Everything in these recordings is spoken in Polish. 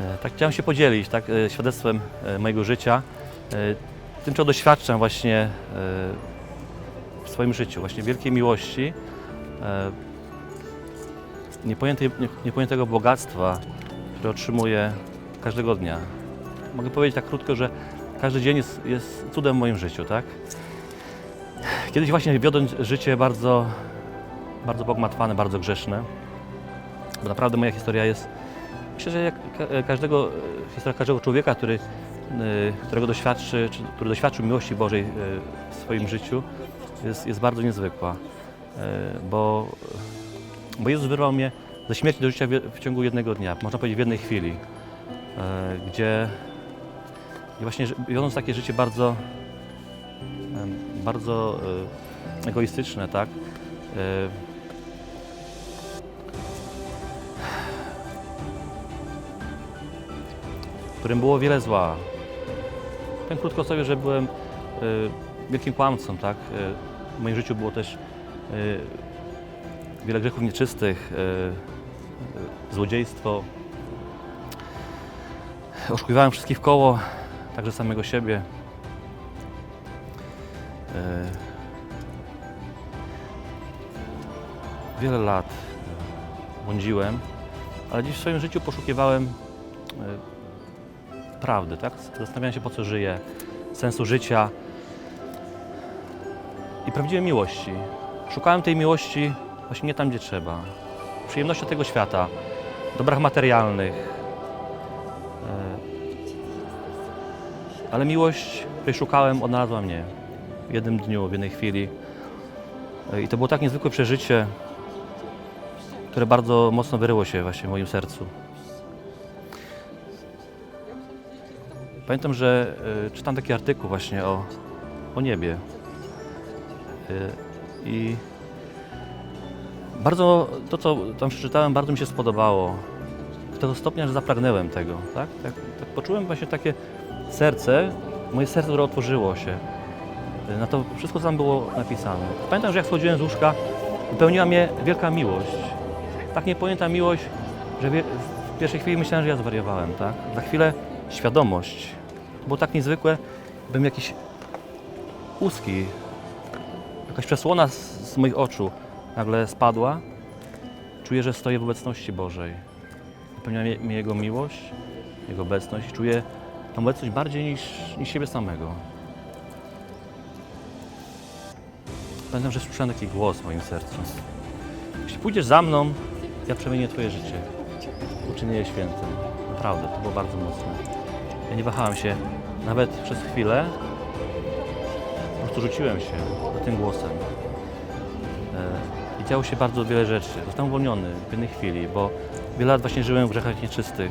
E, Tak chciałem się podzielić tak, e, świadectwem e, mojego życia, tym, czego doświadczam właśnie w swoim życiu, właśnie wielkiej miłości, niepojętego bogactwa, które otrzymuję każdego dnia. Mogę powiedzieć tak krótko, że każdy dzień jest, jest cudem w moim życiu, tak? Kiedyś właśnie wiodąc życie bardzo, bardzo pogmatwane, bardzo grzeszne, bo naprawdę moja historia jest Myślę, że jak ka- każdego, e, historia każdego człowieka, który, e, którego doświadczy, czy, który doświadczył miłości Bożej e, w swoim życiu, jest, jest bardzo niezwykła. Bo, bo Jezus wyrwał mnie ze śmierci do życia w, w ciągu jednego dnia, można powiedzieć w jednej chwili, gdzie, gdzie właśnie wiodąc takie życie bardzo, bardzo e, egoistyczne, tak? e, którym było wiele zła. Powiem krótko sobie, że byłem y, wielkim kłamcą, tak? W moim życiu było też wiele grzechów nieczystych, złodziejstwo. Oszukiwałem wszystkich koło, także samego siebie. Y, wiele lat błądziłem, ale dziś w swoim życiu poszukiwałem y, prawdy, tak? Zastanawiałem się, po co żyję, sensu życia i prawdziwej miłości. Szukałem tej miłości właśnie nie tam, gdzie trzeba. Przyjemności tego świata, dobrach materialnych. E, Ale miłość, której szukałem, odnalazła mnie w jednym dniu, w jednej chwili. E, I to było tak niezwykłe przeżycie, które bardzo mocno wyryło się właśnie w moim sercu. Pamiętam, że y, czytam taki artykuł właśnie o, o niebie. Y, I bardzo to, co tam przeczytałem, bardzo mi się spodobało. Do tego stopnia, że zapragnęłem tego. Tak? Tak, tak poczułem właśnie takie serce, moje serce, które otworzyło się na to wszystko, co tam było napisane. Pamiętam, że jak schodziłem z łóżka, wypełniła mnie wielka miłość. Tak niepojęta miłość, że w pierwszej chwili myślałem, że ja zwariowałem. Tak? Za chwilę świadomość. Było tak niezwykłe, bym jakiś łuski, jakaś przesłona z, z moich oczu nagle spadła. Czuję, że stoję w obecności Bożej. Wypełnia mnie, Jego miłość, Jego obecność czuję tą obecność bardziej niż, niż siebie samego. Pamiętam, że słyszałem taki głos w moim sercu. Jeśli pójdziesz za mną, ja przemienię Twoje życie. Uczynię je świętym. Naprawdę, to było bardzo mocne. Ja nie wahałem się nawet przez chwilę. Po prostu rzuciłem się za tym głosem. E, I działo się bardzo wiele rzeczy. Zostałem uwolniony w jednej chwili, bo wiele lat właśnie żyłem w grzechach nieczystych.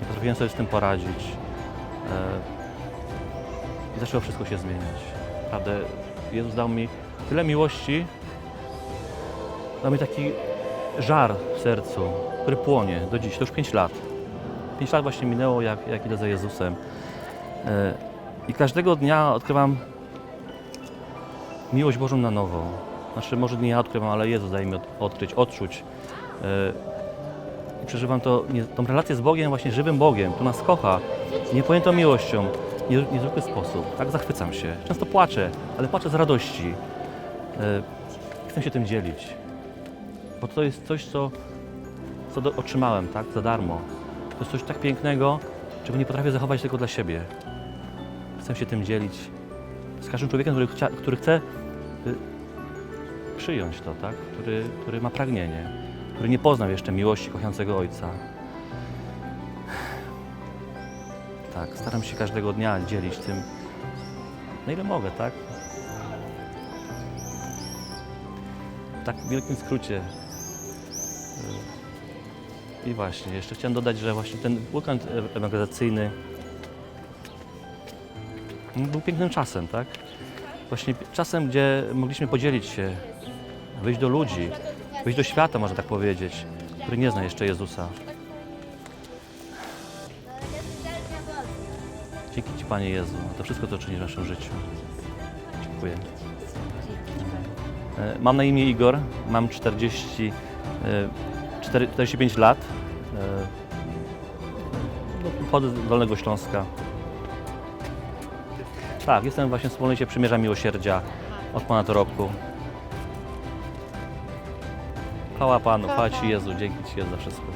Nie potrafiłem sobie z tym poradzić. E, I zaczęło wszystko się zmieniać. Naprawdę Jezus dał mi tyle miłości, dał mi taki żar w sercu, który płonie do dziś. To już 5 lat. 5 lat właśnie minęło, jak, jak idę za Jezusem. E, I każdego dnia odkrywam miłość Bożą na nowo. Znaczy, może nie ja odkrywam, ale Jezus daje mi od, odkryć, odczuć. E, I przeżywam to, tą relację z Bogiem, właśnie żywym Bogiem, który nas kocha, niepojętą miłością, niezwykły sposób. Tak zachwycam się. Często płaczę, ale płaczę z radości. E, chcę się tym dzielić. Bo to jest coś, co, co otrzymałem, tak, za darmo. To jest coś tak pięknego, czego nie potrafię zachować tylko dla siebie. Chcę się tym dzielić z każdym człowiekiem, który, chcia, który chce y, przyjąć to, tak? który, który ma pragnienie, który nie poznał jeszcze miłości kochającego Ojca. Tak, staram się każdego dnia dzielić tym, na ile mogę, tak? W tak wielkim skrócie. I właśnie, jeszcze chciałem dodać, że właśnie ten weekend ewangelizacyjny był pięknym czasem, tak? Właśnie czasem, gdzie mogliśmy podzielić się, wyjść do ludzi, wyjść do świata, można tak powiedzieć, który nie zna jeszcze Jezusa. Dzięki Ci, Panie Jezu, za to wszystko, co czynisz w naszym życiu. Dziękuję. E, Mam na imię Igor, mam 40, e, 4 45 lat. E, no, Pochodzę z Dolnego Śląska. Tak, jestem właśnie w wspólnocie Przymierza Miłosierdzia od ponad roku. Chwała Panu, chwała Ci Jezu, dzięki Ci Jezu za wszystko.